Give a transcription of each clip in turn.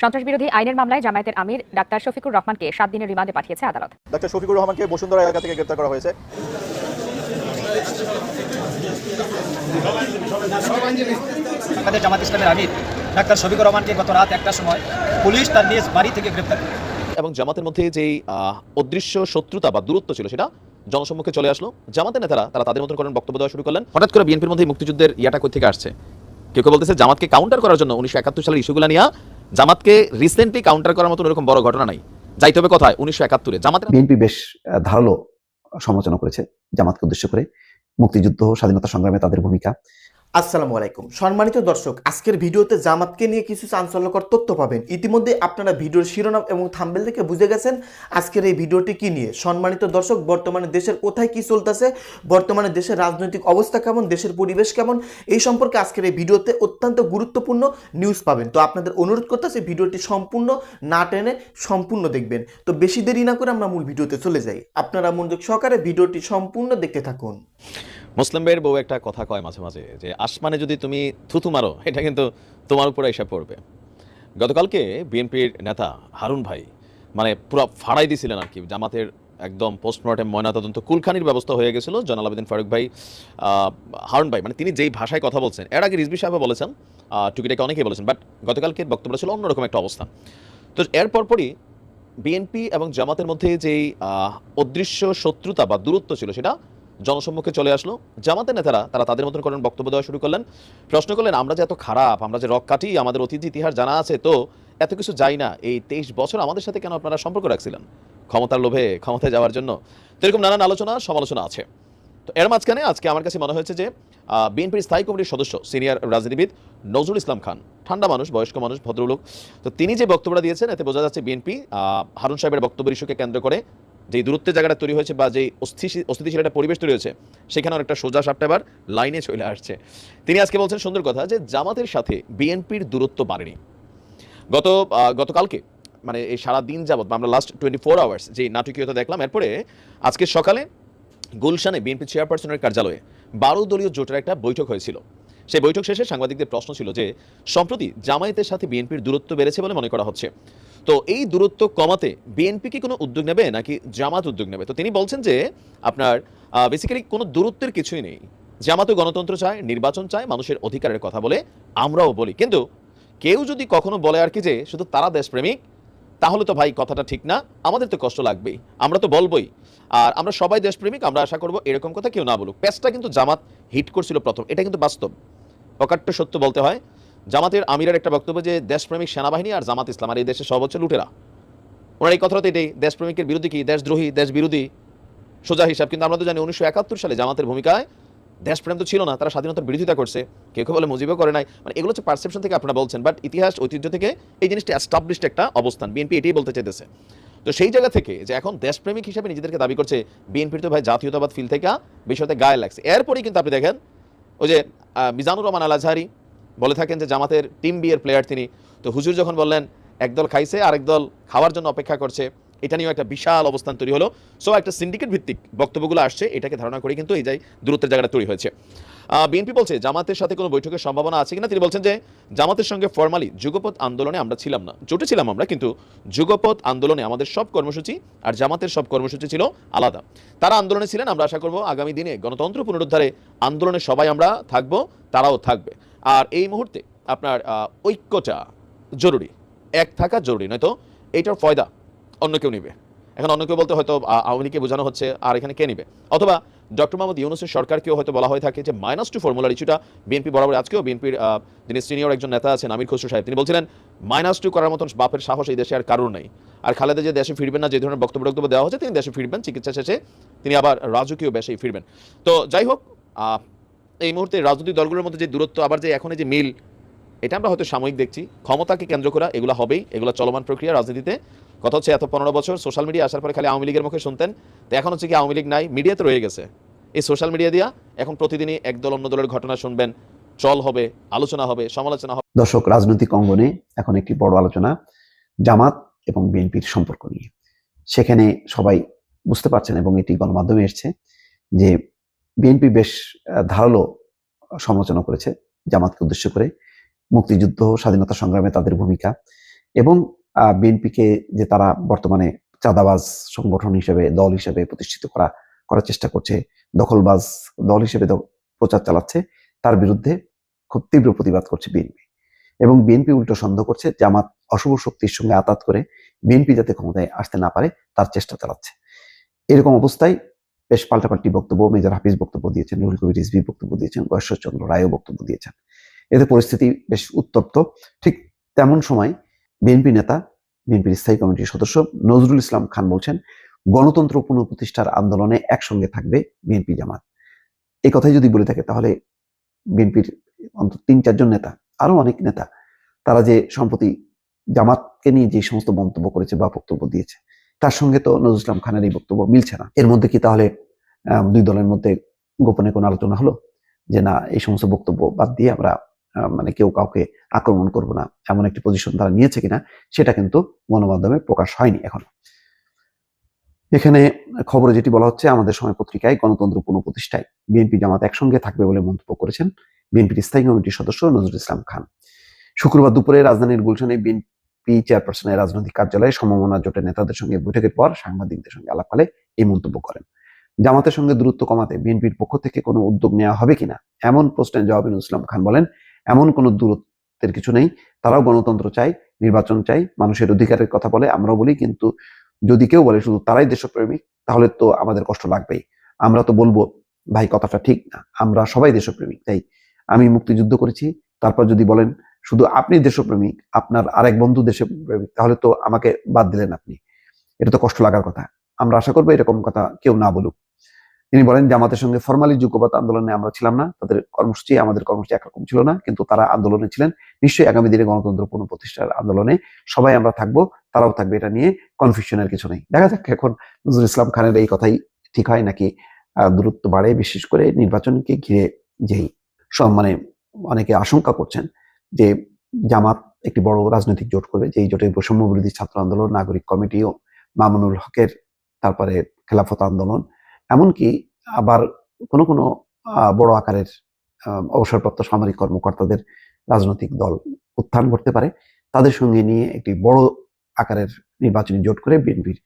সন্ত্রাসবিরোধী আইনের মামলায় জামায়াতের আমির ডাক্তার শফিকুর রহমানকে সাত দিনের রিমান্ডে পাঠিয়েছে আদালত। ডাক্তার শফিকুর রহমানকে বসুন্ধরা এলাকা থেকে গ্রেপ্তার করা হয়েছে। জামাত ইসলামের আমির ডাক্তার শফিকুর রহমানকে গত রাত একটার সময় পুলিশ তার নিজ বাড়ি থেকে গ্রেপ্তার করে। এবং জামাতের মধ্যে যেই আহ, অদৃশ্য শত্রুতা বা দূরত্ব ছিল সেটা জনসম্মুখে চলে আসলো। জামাতের নেতারা তারা তাদের মতন করেন বক্তব্য দেওয়া শুরু করলেন। হঠাৎ করে বিএনপির মধ্যে মুক্তিযুদ্ধের ইয়াটা কই থেকে আসছে? কেউ কেউ বলতেছে জামাতকে কাউন্টার করার জন্য উনিশশো একাত্তর সালের ইস্যুগুলো নিয়ে জামাতকে রিসেন্টলি কাউন্টার করার মতো এরকম বড় ঘটনা নাই। যাইতে হবে কথায়? উনিশশো একাত্তরে। জামাত বিএনপি বেশ ধারালো সমালোচনা করেছে জামাতকে উদ্দেশ্য করে। মুক্তিযুদ্ধ, স্বাধীনতা সংগ্রামে তাদের ভূমিকা। আসসালামু আলাইকুম। সম্মানিত দর্শক, আজকের ভিডিওতে জামাতকে নিয়ে কিছু চাঞ্চল্যকর তথ্য পাবেন। ইতিমধ্যে আপনারা ভিডিওর শিরোনাম এবং থাম্বেল থেকে বুঝে গেছেন আজকের এই ভিডিওটি কি নিয়ে। সম্মানিত দর্শক, বর্তমানে দেশের কোথায় কি চলতেছে, বর্তমানে দেশের রাজনৈতিক অবস্থা কেমন, দেশের পরিবেশ কেমন, এই সম্পর্কে আজকের এই ভিডিওতে অত্যন্ত গুরুত্বপূর্ণ নিউজ পাবেন। তো আপনাদের অনুরোধ করতেছি ভিডিওটি সম্পূর্ণ না টেনে সম্পূর্ণ দেখবেন। তো বেশি দেরি না করে আমরা মূল ভিডিওতে চলে যাই। আপনারা মনোযোগ সহকারে ভিডিওটি সম্পূর্ণ দেখতে থাকুন। মুসলিমদের বউ একটা কথা কয় মাঝে মাঝে যে, আসমানে যদি তুমি থুতু মারো, এটা কিন্তু তোমার উপরে এসে পড়বে। গতকালকে বিএনপির নেতা হারুন ভাই মানে পুরো ফাড়াই দিছিলেন আর কি, জামাতের একদম পোস্টমর্টেম ময়নাতদন্ত কুলখানির ব্যবস্থা হয়ে গেছিল। জনাল আবেদিন ফারুক ভাই হারুন ভাই মানে তিনি যেই ভাষায় কথা বলছেন, এর আগে রিজবি সাহেব বলেছেন টুকিটাকে অনেকেই বলেছেন, বাট গতকালকে বক্তব্য ছিল অন্যরকম একটা অবস্থা। তো এর পরপরই বিএনপি এবং জামাতের মধ্যে যেই অদৃশ্য শত্রুতা বা দূরত্ব ছিল সেটা জনসম্মুখে চলে আসলো। জামাতের নেতারা তারা তাদের মতন করেন বক্তব্য দেওয়া শুরু করলেন। প্রশ্ন করলেন, আমরা যে এত খারাপ, আমরা যে রক কাটি, আমাদের অতীত ইতিহাস জানা আছে, তো এত কিছু যাই না। এই তেইশ বছর আমাদের সাথে কেন আপনারা সম্পর্ক রাখছিলেন? ক্ষমতার লোভে, ক্ষমতায় যাওয়ার জন্য। তো এরকম নানান আলোচনা, সমালোচনা আছে। তো এর মাঝখানে আজকে আমার কাছে মনে হয়েছে যে বিএনপির স্থায়ী কমিটির সদস্য, সিনিয়র রাজনীতিবিদ নজরুল ইসলাম খান, ঠান্ডা মানুষ, বয়স্ক মানুষ, ভদ্রলোক। তো তিনি যে বক্তব্যটা দিয়েছেন, এতে বোঝা যাচ্ছে বিএনপি হারুন সাহেবের বক্তব্য ইস্যুকে কেন্দ্র করে যে দূরত্বের জায়গাটা তৈরি হয়েছে বা যে অস্থিশীল অস্থিতিশীল একটা পরিবেশ তৈরি হয়েছে, সেখানে অনেকটা সোজা সাপটা এবার লাইনে চলে আসছে। তিনি আজকে বলছেন সুন্দর কথা যে, জামাতের সাথে বিএনপির দূরত্ব বাড়েনি। গত গতকালকে মানে এই সারা দিন যাবত বা আমরা লাস্ট টোয়েন্টি ফোর আওয়ার্স যে নাটকীয়তা দেখলাম, এরপরে আজকে সকালে গুলশানে বিএনপি চেয়ারপারসনের কার্যালয়ে বারো দলীয় জোটের একটা বৈঠক হয়েছিল। সেই বৈঠক শেষে সাংবাদিকদের প্রশ্ন ছিল যে, সম্প্রতি জামায়াতের সাথে বিএনপির দূরত্ব বেড়েছে বলে মনে করা হচ্ছে। তো এই দূরত্ব কমাতে বিএনপি কি কোনো উদ্যোগ নেবে নাকি জামাত উদ্যোগ নেবে? তো তিনি বলছেন যে আপনার বেসিক্যালি কোনো দূরত্বের কিছুই নেই। জামাতও গণতন্ত্র চায়, নির্বাচন চায়, মানুষের অধিকারের কথা বলে আমরাও বলি। কিন্তু কেউ যদি কখনো বলে আর কি যে শুধু তারা দেশপ্রেমিক, তাহলে তো ভাই কথাটা ঠিক না, আমাদের তো কষ্ট লাগবেই। আমরা তো বলবোই। আর আমরা সবাই দেশপ্রেমিক, আমরা আশা করব এরকম কথা কেউ না বলুক। প্যাচটা কিন্তু জামাত হিট করছিল প্রথম। এটা কিন্তু বাস্তব। অকাট্য সত্য বলতে হয়। জামাতের আমিরের একটা বক্তব্য যে, দেশপ্রেমিক সেনাবাহিনী আর জামাত ইসলাম আর এই দেশের হচ্ছে লুটেরা। ওনার এই কথাটা এটাই, দেশপ্রেমিকের বিরোধী কি দেশদ্রোহী দেশ বিরোধী সোজা হিসাব, কিন্তু আমরা তো জানি উনিশশো একাত্তর সালে জামাতের ভূমিকায় দেশপ্রেম তো ছিল না, তারা স্বাধীনতার বিরোধিতা করছে, কেউ কেউ বলে মুজিবও করে নাই। মানে এগুলো হচ্ছে পারসেপশন থেকে আপনারা বলছেন বাট ইতিহাস, ঐতিহ্য থেকে এই জিনিসটা অ্যাস্টাবলিশড একটা অবস্থান, বিএনপি এটাই বলতে চাইতেছে। তো সেই জায়গা থেকে যে এখন দেশপ্রেমিক হিসেবে নিজেদেরকে দাবি করছে বিএনপির তো ভাই জাতীয়তাবাদ ফিল থেকে বিষয়তে গায়ে লাগছে। এরপরেই কিন্তু আপনি দেখেন, ওই যে মিজানুর রহমান আল আজহারি বলে থাকেন যে জামাতের টিম বিয়ের প্লেয়ার তিনি। তো হুজুর যখন বললেন একদল খাইছে, আরেক দল খাওয়ার জন্য অপেক্ষা করছে, এটা নিয়েও একটা বিশাল অবস্থান তৈরি হলো। সো একটা সিন্ডিকেট ভিত্তিক বক্তব্যগুলো আসছে, এটাকে ধারণা করে কিন্তু এই যে দূরত্বের জায়গাটা তৈরি হয়েছে। বিএনপি বলছে, জামাতের সাথে কোনো বৈঠকের সম্ভাবনা আছে কিনা? তিনি বলছেন যে, জামাতের সঙ্গে ফর্মালি যুগপথ আন্দোলনে আমরা ছিলাম না। জোটে ছিলাম আমরা, কিন্তু যুগপথ আন্দোলনে আমাদের সব কর্মসূচি আর জামাতের সব কর্মসূচি ছিল আলাদা। তারা আন্দোলনে ছিলেন, আমরা আশা করব আগামী দিনে গণতন্ত্র পুনরুদ্ধারে আন্দোলনে সবাই আমরা থাকব, তারাও থাকবে। আর এই মুহূর্তে আপনার ঐক্যটা জরুরি। এক থাকা জরুরি, নয়তো এইটার ফয়দা অন্য কেউ নিবে। এখন অন্য কেউ বলতে হয়তো আওয়ামী লীগকে বোঝানো হচ্ছে, আর এখানে কে নিবে? অথবা ডক্টর মোহাম্মদ ইউনুসের সরকারকেও হয়তো বলা হয়ে থাকে যে মাইনাস টু ফর্মুলার ইস্যুটা বিএনপি বরাবর আজকেও বিএনপির যিনি সিনিয়র একজন নেতা আছেন, আমির খসরু সাহেব, তিনি বলছিলেন মাইনাস টু করার মতন বাপের সাহস এই দেশে আর কারোর নেই। আর খালেদা যে দেশে ফিরবেন না, যে ধরনের বক্তব্য বক্তব্য দেওয়া হচ্ছে তিনি দেশে ফিরবেন, চিকিৎসা শেষে তিনি আবার রাজকীয় বেশেই ফিরবেন। তো যাই হোক এই মুহূর্তে রাজনৈতিক দলগুলোর মধ্যে যে দূরত্ব, আবার যে এখন যে মিল, এটা আমরা হয়তো সাময়িক দেখছি। ক্ষমতাকে কেন্দ্র করা, এগুলো হবেই, এগুলো চলমান প্রক্রিয়া রাজনীতিতে। কথা হচ্ছে, এত পনেরো বছর সোশ্যাল মিডিয়া আসার পরে খালি আওয়ামী লীগের মুখে শুনতেন। তো এখন হচ্ছে কি আওয়ামী লীগ নাই মিডিয়াতে রয়ে গেছে। এই সোশ্যাল মিডিয়া দিয়া এখন প্রতিদিনই এক দল অন্য দলের ঘটনা শুনবেন। চল হবে, আলোচনা হবে, সমালোচনা হবে। দর্শক, রাজনৈতিক অঙ্গনে এখন একটি বড় আলোচনা, জামাত এবং বিএনপির সম্পর্ক নিয়ে। সেখানে সবাই বুঝতে পারছেন এবং এটি গণমাধ্যমে এসছে যে বিএনপি বেশ ধারালো সমালোচনা করেছে জামাতকে উদ্দেশ্য করে। মুক্তিযুদ্ধ, স্বাধীনতা সংগ্রামে তাদের ভূমিকা এবং বিএনপিকে যে তারা বর্তমানে চাঁদাবাজ সংগঠন হিসেবে, দল হিসেবে প্রতিষ্ঠিত করা, করার চেষ্টা করছে, দখলবাজ দল হিসেবে প্রচার চালাচ্ছে, তার বিরুদ্ধে খুব তীব্র প্রতিবাদ করছে বিএনপি এবং বিএনপি উল্টো সন্দেহ করছে, জামাত অশুভ শক্তির সঙ্গে আতাত করে বিএনপি যাতে ক্ষমতায় আসতে না পারে, তার চেষ্টা চালাচ্ছে। এরকম অবস্থায় বেশ পাল্টাপাল্টি বক্তব্য মেজর হাফিজ বক্তব্য দিয়েছেন রুহুল কবির রিজভি বক্তব্য দিয়েছেন ঈশ্বরচন্দ্র রায়ও বক্তব্য দিয়েছেন। এতে পরিস্থিতি বেশ উত্তপ্ত। ঠিক তেমন সময় বিএনপি নেতা, বিএনপির স্থায়ী কমিটির সদস্য নজরুল ইসলাম খান বলছেন, গণতন্ত্র পুনঃপ্রতিষ্ঠার আন্দোলনে একসঙ্গে থাকবে বিএনপি জামাত। এই কথাই যদি বলে থাকে, তাহলে বিএনপির অন্তত তিন, চারজন নেতা আরও অনেক নেতা, তারা যে সম্প্রতি জামাতকে নিয়ে যে সমস্ত মন্তব্য করেছে বা বক্তব্য দিয়েছে তার সঙ্গে তো নজরুল ইসলাম খানের এই বক্তব্য মিলছে না। এর মধ্যে কি তাহলে দুই দলের মধ্যে গোপনে কোনো আলোচনা হলো? যে না, এই সমস্ত বক্তব্য বাদ দিয়ে আমরা মানে কেউ কাউকে আক্রমণ করব না, এমন একটি পজিশন তারা নিয়েছে কিনা, সেটা কিন্তু গণমাধ্যমে প্রকাশ হয়নি এখন। এখানে খবরে যেটি বলা হচ্ছে, আমাদের সময় পত্রিকায় গণতন্ত্র পুনঃপ্রতিষ্ঠায় বিএনপি জামাত একসঙ্গে থাকবে বলে মন্তব্য করেছেন বিএনপির স্থায়ী কমিটির সদস্য নজরুল ইসলাম খান। শুক্রবার দুপুরে রাজধানীর গুলশানে বিএনপি চেয়ারপারসনের রাজনৈতিক কার্যালয়ে সমমনা জোটের নেতাদের সঙ্গে বৈঠকের পর সাংবাদিকদের সঙ্গে আলাপকালে এই মন্তব্য করেন। জামাতের সঙ্গে দূরত্ব কমাতে বিএনপির পক্ষ থেকে কোনো উদ্যোগ নেওয়া হবে কিনা, এমন প্রশ্নের জবাবে নজরুল ইসলাম খান বলেন, এমন কোনো দূরত্বের কিছু নেই। তারাও গণতন্ত্র চাই নির্বাচন চাই মানুষের অধিকারের কথা বলে, আমরাও বলি, কিন্তু যদি কেউ বলে শুধু তারাই দেশপ্রেমিক, তাহলে তো আমাদের কষ্ট লাগবেই। আমরা তো বলব, ভাই, কথাটা ঠিক না। আমরা সবাই দেশপ্রেমিক, তাই আমি মুক্তিযুদ্ধ করেছি। তারপর যদি বলেন শুধু আপনি দেশপ্রেমিক, আপনার আরেক বন্ধু দেশপ্রেমিক, তাহলে তো আমাকে বাদ দিলেন আপনি। এটা তো কষ্ট লাগার কথা। আমরা আশা করব এরকম কথা কেউ না বলুক। তিনি বলেন, জামাতের সঙ্গে ফরমালি যুগপথ আন্দোলনে আমরা ছিলাম না। তাদের কর্মসূচি, আমাদের কর্মসূচি একরকম ছিল না। কিন্তু তারা আন্দোলনে ছিলেন। নিশ্চয়ই আগামী দিনে গণতন্ত্র পুনঃপ্রতিষ্ঠার আন্দোলনে সবাই আমরা থাকব, তারাও থাকবে এটা নিয়ে কনফিউশনের কিছু নেই। দেখা যাক এখন নজরুল ইসলাম খানের এই কথাই ঠিক হয় নাকি দূরত্ব বাড়ে। বিশেষ করে নির্বাচনকে ঘিরে যেই সব মানে অনেকে আশঙ্কা করছেন যে জামাত একটি বড় রাজনৈতিক জোট করবে যে এই জোটের বৈষম্য বিরোধী ছাত্র আন্দোলন, নাগরিক কমিটি ও মামুনুল হকের তারপরে খেলাফত আন্দোলন, এমনকি আবার কোনো কোনো বড় আকারের অবসরপ্রাপ্ত সামরিক কর্মকর্তাদের রাজনৈতিক দল উত্থান করতে পারে। তাদের সঙ্গে নিয়ে একটি বড় আকারের নির্বাচনী জোট করে বিএনপির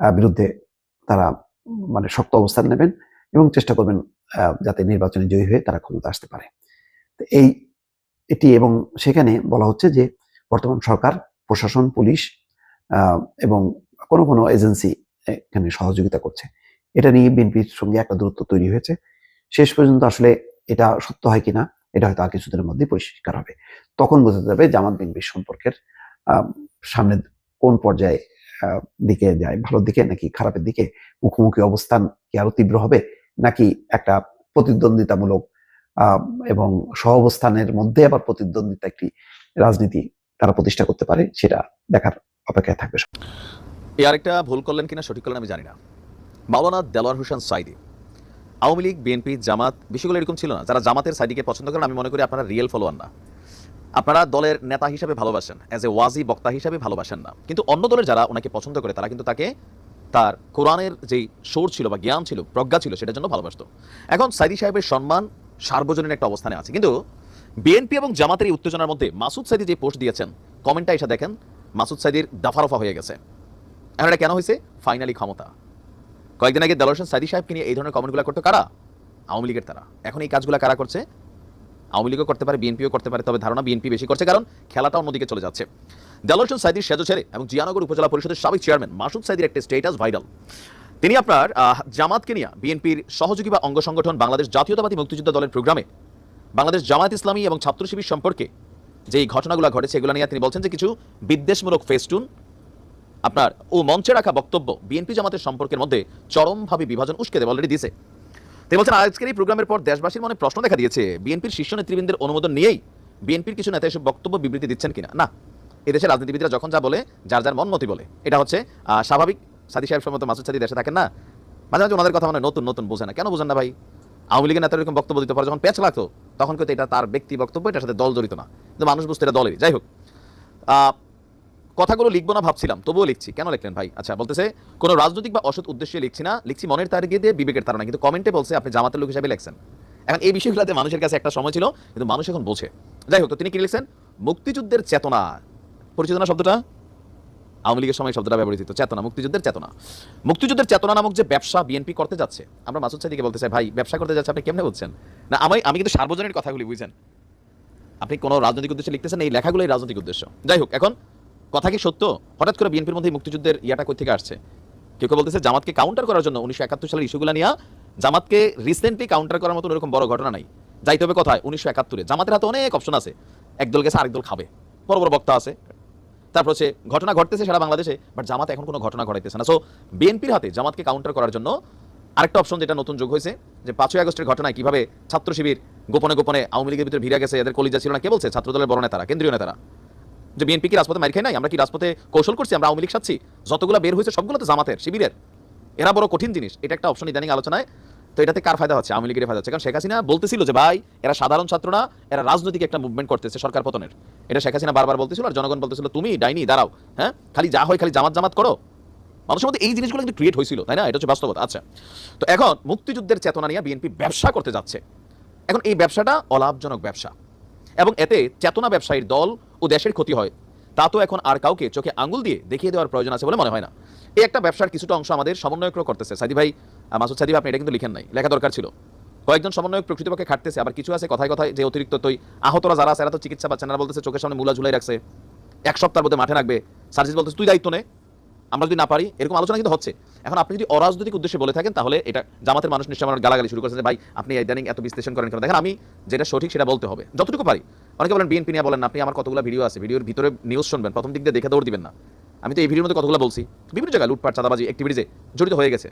বিরুদ্ধে তারা মানে শক্ত অবস্থান নেবেন এবং চেষ্টা করবেন যাতে নির্বাচনে জয়ী হয়ে তারা ক্ষমতা আসতে পারে। এই এটি এবং সেখানে বলা হচ্ছে যে বর্তমান সরকার, প্রশাসন, পুলিশ এবং কোনো কোনো এজেন্সি এখানে সহযোগিতা করছে। এটা নিয়ে বিএনপির সঙ্গে একটা দূরত্ব তৈরি হয়েছে। শেষ পর্যন্ত আসলে এটা সত্য হয় কিনা, এটা হয়তো আর কিছুদিনের মধ্যে পরিষ্কার হবে। তখন বোঝা যাবে জামাত বিএনপির সম্পর্কের সামনে কোন পর্যায়ে দিকে যায় ভালোর দিকে নাকি খারাপের দিকে, মুখোমুখি অবস্থান কি আরও তীব্র হবে, নাকি একটা প্রতিদ্বন্দ্বিতামূলক এবং সহাবস্থানের মধ্যে আবার প্রতিদ্বন্দ্বিতা একটি রাজনীতি তারা প্রতিষ্ঠা করতে পারে, সেটা দেখার অপেক্ষায় থাকবে। এই আরেকটা ভুল করলেন কিনা সঠিক করলেন আমি জানি না। মাওলানা দেলোয়ার হোসেন সাইদি, আওয়ামী লীগ, বিএনপি, জামাত বিষয়গুলো এরকম ছিল না। যারা জামাতের সাইডিকে পছন্দ করেন, আমি মনে করি আপনারা রিয়েল ফলোয়ার না। আপনারা দলের নেতা হিসাবে ভালোবাসেন অ্যাজ এ ওয়াজি বক্তা হিসাবে ভালোবাসেন না। কিন্তু অন্য দলের যারা ওনাকে পছন্দ করে, তারা কিন্তু তাকে তার কোরআনের যেই সোর ছিল বা জ্ঞান ছিল, প্রজ্ঞা ছিল, সেটার জন্য ভালোবাসত। এখন সাইদি সাহেবের সম্মান সার্বজনীন একটা অবস্থানে আছে। কিন্তু বিএনপি এবং জামাতের এই উত্তেজনার মধ্যে মাসুদ সাইদি যে পোস্ট দিয়েছেন, কমেন্টটা এসে দেখেন, মাসুদ সাইদির দাফারফা হয়ে গেছে। এখন এটা কেন হয়েছে? ফাইনালি ক্ষমতা। কয়েকদিন আগে দেলোয়ার হোসেন সাইদি সাহেবকে নিয়ে এই ধরনের কমেন্টগুলো করতো কারা? আওয়ামী লীগের তারা। এখন এই কাজগুলো কারা করছে? আওয়ামী লীগও করতে পারে বিএনপিও করতে পারে, তবে ধারণা বিএনপি বেশি করছে, কারণ খেলাটা অন্যদিকে চলে যাচ্ছে। দেলোয়ার হোসেন সাইদির সেজো ছেড়ে এবং জিয়ানগর উপজেলা পরিষদের সাবেক চেয়ারম্যান মাসুদ সাইদির একটা স্টেটাস ভাইরাল তিনি আপনার জামাতকে নিয়ে বিএনপির সহযোগী বা অঙ্গ সংগঠন বাংলাদেশ জাতীয়তাবাদী মুক্তিযুদ্ধ দলের প্রোগ্রামে বাংলাদেশ জামায়াত ইসলামী এবং ছাত্র শিবির সম্পর্কে যে এই ঘটনাগুলো ঘটেছে এগুলো নিয়ে তিনি বলছেন যে কিছু বিদ্বেষমূলক ফেস্টুন, আপনার ও মঞ্চে রাখা বক্তব্য বিএনপি জামাতের সম্পর্কের মধ্যে চরমভাবে বিভাজন উস্কে দেবে অলরেডি দিয়েছে। তিনি বলছেন, আজকের এই প্রোগ্রামের পর দেশবাসীর মনে প্রশ্ন দেখা দিয়েছে, বিএনপির শীর্ষ নেতৃবৃন্দের অনুমোদন নিয়েই বিএনপির কিছু নেতা এসব বক্তব্য বিবৃতি দিচ্ছেন কিনা? না, এদেশের রাজনীতিবিদরা যখন যা বলে, যার যার মন মতি বলে, এটা হচ্ছে স্বাভাবিক সাদি সাহেব সম্মত মাসুদ সাদি দেশে থাকেন না? মাঝে মাঝে ওনাদের কথা মানে নতুন নতুন বোঝে না। কেন বোঝেন না ভাই? আওয়ামী লীগের নেতারা এরকম বক্তব্য দিতে পারে, যখন প্যাচ লাগতো, তখন কিন্তু এটা তার ব্যক্তি বক্তব্য, এটার সাথে দল জড়িত না। কিন্তু মানুষ বুঝতে এটা দলেরই। যাই হোক কথাগুলো লিখব না ভাবছিলাম, তবুও লিখছি। কেন লিখলেন ভাই? আচ্ছা বলতেছে, কোনো রাজনৈতিক বা অসৎ উদ্দেশ্যে লিখছি না, লিখছি মনের তার গিয়ে দিয়ে বিবেকের তারা কিন্তু কমেন্টে বলছে, আপনি জামাতের লোক হিসাবে লেখছেন। এখন এই বিষয়গুলোতে মানুষের কাছে একটা সময় ছিল, কিন্তু মানুষ এখন বোঝে। যাই হোক, তো তিনি কি লিখছেন? মুক্তিযুদ্ধের চেতনা। পরিচিত না শব্দটা? আওয়ামী লীগের সময় শব্দটা ব্যবহৃত হতো, চেতনা মুক্তিযুদ্ধের চেতনা। মুক্তিযুদ্ধের চেতনা নামক যে ব্যবসা বিএনপি করতে যাচ্ছে আমরা মাসুদ সাদিকে বলতে চাই ভাই ব্যবসা করতে যাচ্ছে আপনি কেমনে বলছেন না আমি আমি কিন্তু সার্বজনীন কথাগুলি বুঝছেন আপনি কোনো রাজনৈতিক উদ্দেশ্যে লিখতেছেন এই লেখাগুলোই রাজনৈতিক উদ্দেশ্য। যাই হোক এখন কথা কি সত্য? হঠাৎ করে বিএনপির মধ্যে মুক্তিযুদ্ধের ইয়াটা কই থেকে আসছে? কেউ কেউ বলতেছে জামাতকে কাউন্টার করার জন্য উনিশশো একাত্তর সালের ইস্যুগুলো নিয়ে জামাতকে রিসেন্টলি কাউন্টার করার মতো এরকম বড় ঘটনা নাই। যাইতে হবে কোথায়? উনিশশো একাত্তরে। জামাতের হাতে অনেক অপশন আছে। একদল গেছে আরেক দল খাবে। বড় বড় বক্তা আছে। তারপর হচ্ছে ঘটনা ঘটতেছে সারা বাংলাদেশে বাট জামাত এখন কোনো ঘটনা ঘটাইতেছে না। সো বিএনপির হাতে জামাতকে কাউন্টার করার জন্য আরেকটা অপশন যেটা নতুন যোগ হয়েছে, যে পাঁচই আগস্টের ঘটনায় কীভাবে ছাত্র শিবির গোপনে গোপনে আওয়ামী লীগের ভিতরে ভিড়ে গেছে, এদের কলিজা ছিল না, কে বলছে? ছাত্র দলের বড় নেতারা, কেন্দ্রীয় নেতারা। যে বিএনপি কি রাজপথে মার খাই নাই? আমরা কি রাজপথে কৌশল করছি? আমরা আওয়ামী লীগ সাচ্ছি যতগুলো বের হয়েছে সবগুলো তো জামাতের, শিবিরের। এরা বড় কঠিন জিনিস। এটা একটা অপশন ইদানিং আলোচনায় তো এটাতে কার ফায়দা হচ্ছে? আওয়ামী লীগের ফায়দা হচ্ছে। কারণ শেখ হাসিনা বলতেছিল যে, ভাই, এরা সাধারণ ছাত্র না, এরা রাজনৈতিক একটা মুভমেন্ট করতেছে সরকার পতনের। এটা শেখ হাসিনা বারবার বলতেছিল আর জনগণ বলতেছিল, তুমি, ডাইনি, দাঁড়াও হ্যাঁ? খালি যা হয় খালি জামাত জামাত করো। মানুষের মধ্যে এই জিনিসগুলো কিন্তু ক্রিয়েট হয়েছিল, তাই না? এটা হচ্ছে বাস্তবতা। আচ্ছা তো এখন মুক্তিযুদ্ধের চেতনা নিয়ে বিএনপি ব্যবসা করতে যাচ্ছে। এখন এই ব্যবসাটা অলাভজনক ব্যবসা। এবং এতে চেতনা ব্যবসায়ীর দল ও দেশের ক্ষতি হয়। তা তো এখন আর কাউকে চোখে আঙুল দিয়ে দেখিয়ে দেওয়ার প্রয়োজন আছে বলে মনে হয় না। এই একটা ব্যবসার কিছুটা অংশ আমাদের সমন্বয়করা করতেছে। সাদি ভাই মাসুদ সাদি আপনি এটা কিন্তু লিখেন নাই। লেখা দরকার ছিল। কয়েকজন সমন্বয়ক প্রকৃতপক্ষে খাটতেছে, আবার কিছু আছে কথায় কথায় যে অতিরিক্ত তৈ আহতরা যারা আছে, এরা তো চিকিৎসা পাচ্ছে না বলতেছে চোখের সামনে মূলা ঝুলাই রাখছে। এক সপ্তাহের মধ্যে মাঠে রাখবে সার্জিস বলতেছে, তুই দায়িত্ব নে। আমরা যদি না পারি, এরকম আলোচনা কিন্তু হচ্ছে। এখন আপনি যদি অরাজনৈতিক উদ্দেশ্যে বলে থাকেন, তাহলে এটা জামাতের মানুষ নিশ্চয় আমার গালাগালি শুরু করেছে যে, ভাই, আপনি ইদানিং এত বিশ্লেষণ করেন কেন? দেখেন, আমি যেটা সঠিক সেটা বলতে হবে। যতটুকু পারি। অনেকে বলেন, বিএনপি নিয়ে বলেন আপনি আমার কতগুলো ভিডিও আছে, ভিডিওর ভিতরে নিউজ শুনবেন, প্রথম দিক দিয়ে দেখে দৌড় দিবেন না। আমি তো এই ভিডিওর মধ্যে কতগুলো বলছি? বিভিন্ন জায়গায় লুটপাট, চাঁদাবাজি অ্যাক্টিভিটিজে জড়িত হয়ে গেছে।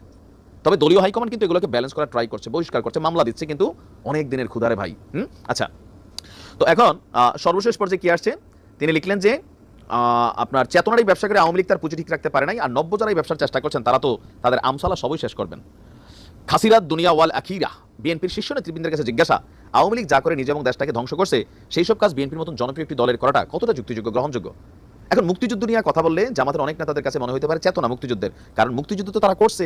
তবে দলীয় হাইকমান্ড কিন্তু এগুলোকে ব্যালেন্স করার ট্রাই করছে, বহিষ্কার করছে, মামলা দিচ্ছে কিন্তু অনেক দিনের ক্ষুধারে ভাই। হুম? আচ্ছা। তো এখন সর্বশেষ পর্যায়ে কি আসছে? তিনি লিখলেন যে আপনার চেতনারই ব্যবসা করে আওয়ামী লীগ তার পুঁজি ঠিক রাখতে পারে নাই আর নব্য যারা এই ব্যবসার চেষ্টা করছেন, তারা তো তাদের আমসালা সবই শেষ করবেন। খাসিরাত দুনিয়া ওয়াল আখিরা, বিএনপির শীর্ষ নেতৃবৃন্দের কাছে জিজ্ঞাসা, আওয়ামী লীগ যা করে নিজে এবং দেশটাকে ধ্বংস করছে, সেই সব কাজ বিএনপির মতন জনপ্রিয় একটি দলের করাটা কতটা যুক্তিযোগ্য, গ্রহণযোগ্য? এখন মুক্তিযুদ্ধ নিয়ে কথা বললে জামাতের অনেক নেতাদের কাছে মনে হতে পারে চেতনা মুক্তিযুদ্ধের। কারণ মুক্তিযুদ্ধ তো তারা করছে।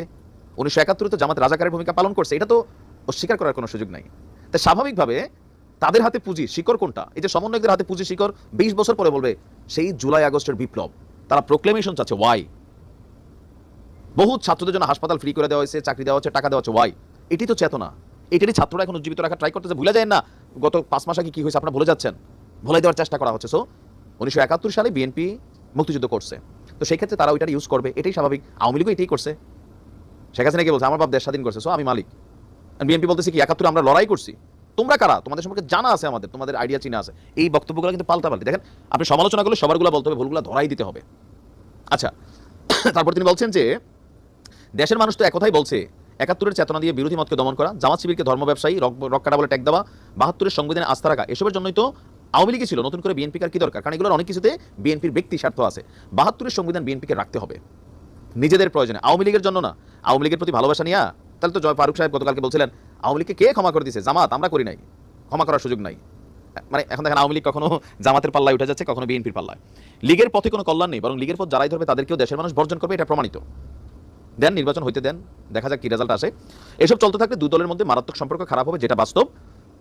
উনিশশো একাত্তরে তো জামাত রাজাকারের ভূমিকা পালন করছে। এটা তো অস্বীকার করার কোনো সুযোগ নাই। তাই স্বাভাবিকভাবে তাদের হাতে পুঁজি, শিকড় কোনটা? এই যে সমন্বয়কদের হাতে পুঁজি, শিকড় বিশ বছর পরে বলবে, সেই জুলাই আগস্টের বিপ্লব। তারা প্রোক্লেমেশন চাচ্ছে ওয়াই বহু ছাত্রদের জন্য হাসপাতাল ফ্রি করে দেওয়া হয়েছে, চাকরি দেওয়া হচ্ছে, টাকা দেওয়া হচ্ছে। ওয়াই এটি তো চেতনা। এটারই ছাত্ররা এখন উজ্জীবিত রাখা ট্রাই করতেছে। ভুলে যায় না, গত পাঁচ মাস আগে কি হয়েছে আপনারা ভুলে যাচ্ছেন? ভুলে দেওয়ার চেষ্টা করা হচ্ছে। সো উনিশশো একাত্তর সালে বিএনপি মুক্তিযুদ্ধ করছে। তো সেই ক্ষেত্রে তারা ওইটা ইউজ করবে। এটাই স্বাভাবিক। আওয়ামী লীগও এটাই করছে। শেখ হাসিনা কি বলছে, আমার বাপ দেশ স্বাধীন করছে সো আমি মালিক। বিএনপি বলতেছে কি, একাত্তরে আমরা লড়াই করছি। তোমরা কারা? তোমাদের সম্পর্কে জানা আছে আমাদের, তোমাদের আইডিয়া চিনা আছে। এই বক্তব্যগুলো কিন্তু পাল্টাপাল্টি। দেখেন, আপনি সমালোচনা করলে সবারগুলো বলতে হবে, ভুলগুলো ধরাই দিতে হবে। আচ্ছা তারপর তিনি বলছেন যে, দেশের মানুষ তো একথাই বলছে, একাত্তরের চেতনা দিয়ে বিরোধী মতকে দমন করা, জামাত শিবিরকে ধর্ম ব্যবসায়ী রক- রক্কাটা বলে ট্যাগ দেওয়া, বাহাত্তরের সংবিধানে আস্থা রাখা, এসবের জন্যই তো আওয়ামী লীগই ছিল, নতুন করে বিএনপি কার কি দরকার? কারণ এগুলোর অনেক কিছুতে বিএনপির ব্যক্তি স্বার্থ আছে। বাহাত্তরের সংবিধান বিএনপিকে রাখতে হবে। নিজেদের প্রয়োজনে। আওয়ামী লীগের জন্য না। আওয়ামী লীগের প্রতি ভালোবাসা নিয়ে, তাহলে তো জয় ফারুক সাহেব গতকালকে বলছিলেন, আওয়ামী লীগকে কে ক্ষমা করে দিয়েছে জামাত, আমরা করি নাই। ক্ষমা করার সুযোগ নাই। মানে এখন দেখেন আওয়ামী লীগ কখনো জামাতের পাল্লায় উঠে যাচ্ছে, কখনো বিএনপির পাল্লায়। লীগের পথে কোনো কল্যাণ নেই, বরং লীগের পথ যারাই ধরবে তাদেরকেও দেশের মানুষ বর্জন করবে, এটা প্রমাণিত। দেন নির্বাচন হইতে দেন, দেখা যাক কি রেজাল্ট আসে। এসব চলতে থাকলে দু দলের মধ্যে মারাত্মক সম্পর্ক খারাপ হবে, যেটা বাস্তব।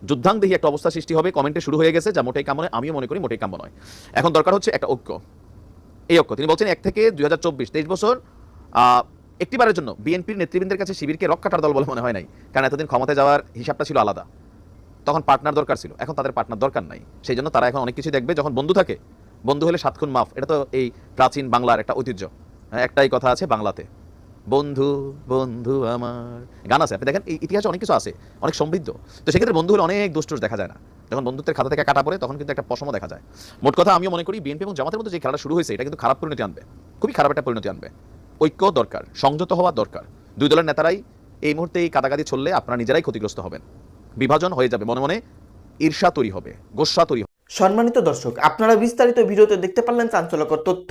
যুদ্ধাংদেহী একটা অবস্থা সৃষ্টি হবে কমেন্টে শুরু হয়ে গেছে যা মোটেই কাম্য নয় আমিও মনে করি মোটেই কাম্য নয়। এখন দরকার হচ্ছে একটা ঐক্য। এই ঐক্য। তিনি বলছেন এক থেকে দুই হাজার চব্বিশ তেইশ বছর একটিবারের জন্য বিএনপির নেতৃবৃন্দের কাছে শিবিরকে রক্ষাটার দল বলে মনে হয় নাই কারণ এতদিন ক্ষমতায় যাওয়ার হিসাবটা ছিল আলাদা। তখন পার্টনার দরকার ছিল এখন তাদের পার্টনার দরকার নাই। সেই জন্য তারা এখন অনেক কিছু দেখবে যখন বন্ধু থাকে বন্ধু হলে সাতক্ষণ মাফ এটা তো এই প্রাচীন বাংলার একটা ঐতিহ্য। হ্যাঁ, একটাই কথা আছে বাংলাতে। বন্ধু বন্ধু আমার। গান আছে, আপনি দেখেন, এই ইতিহাসে অনেক কিছু আছে, অনেক সমৃদ্ধ। তো সেক্ষেত্রে বন্ধু হলে অনেক দুষ্টুর দেখা যায় না। যখন বন্ধুত্বের খাতা থেকে কাটা পড়ে, তখন কিন্তু একটা পশমও দেখা যায়। মোট কথা আমিও মনে করি, বিএনপি এবং জামাতের মধ্যে যে খেলাটা শুরু হয়েছে, এটা কিন্তু খারাপ পরিণতি আনবে। খুবই খারাপ একটা পরিণতি আনবে। ঐক্য দরকার, সংযত হওয়া দরকার। দুই দলের নেতারাই এই মুহূর্তে এই কাদাকাদি চললে আপনারা নিজেরাই ক্ষতিগ্রস্ত হবেন। বিভাজন হয়ে যাবে, মনে মনে ঈর্ষা তৈরি হবে, গোস্বা তৈরি হবে সম্মানিত দর্শক, আপনারা বিস্তারিত ভিডিওতে দেখতে পারলেন চাঞ্চল্যকর তথ্য।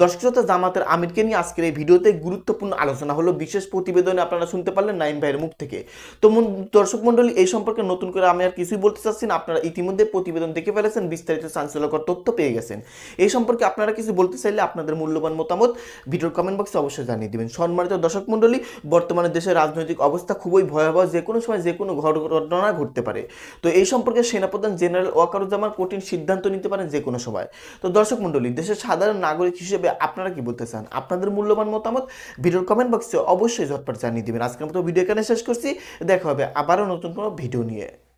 দর্শক শ্রোতা, জামাতের আমিরকে নিয়ে আজকের এই ভিডিওতে গুরুত্বপূর্ণ আলোচনা হলো। বিশেষ প্রতিবেদনে আপনারা শুনতে পারলেন নাইম ভাইয়ের মুখ থেকে। তো দর্শক মন্ডলী এই সম্পর্কে নতুন করে আমি আর কিছুই বলতে চাচ্ছি না। আপনারা ইতিমধ্যে প্রতিবেদন দেখে ফেলেছেন, বিস্তারিত চাঞ্চল্যকর তথ্য পেয়ে গেছেন। এই সম্পর্কে আপনারা কিছু বলতে চাইলে আপনাদের মূল্যবান মতামত ভিডিওর কমেন্ট বক্সে অবশ্যই জানিয়ে দেবেন। সম্মানিত দর্শক মন্ডলী বর্তমানে দেশের রাজনৈতিক অবস্থা খুবই ভয়াবহ। যে কোনো সময় যে কোনো ঘটনা ঘটতে পারে। তো এই সম্পর্কে সেনাপ্রধান জেনারেল ওয়াকারুজ্জামান কোর্টে কঠিন সিদ্ধান্ত নিতে পারেন যে কোনো সময়। তো দর্শক মণ্ডলী, দেশের সাধারণ নাগরিক হিসেবে আপনারা কি বলতে চান? আপনাদের মূল্যবান মতামত ভিডিওর কমেন্ট বক্সে অবশ্যই ঝটপট জানিয়ে দেবেন। আজকের মতো ভিডিও এখানে শেষ করছি। দেখা হবে আবারও নতুন কোনো ভিডিও নিয়ে।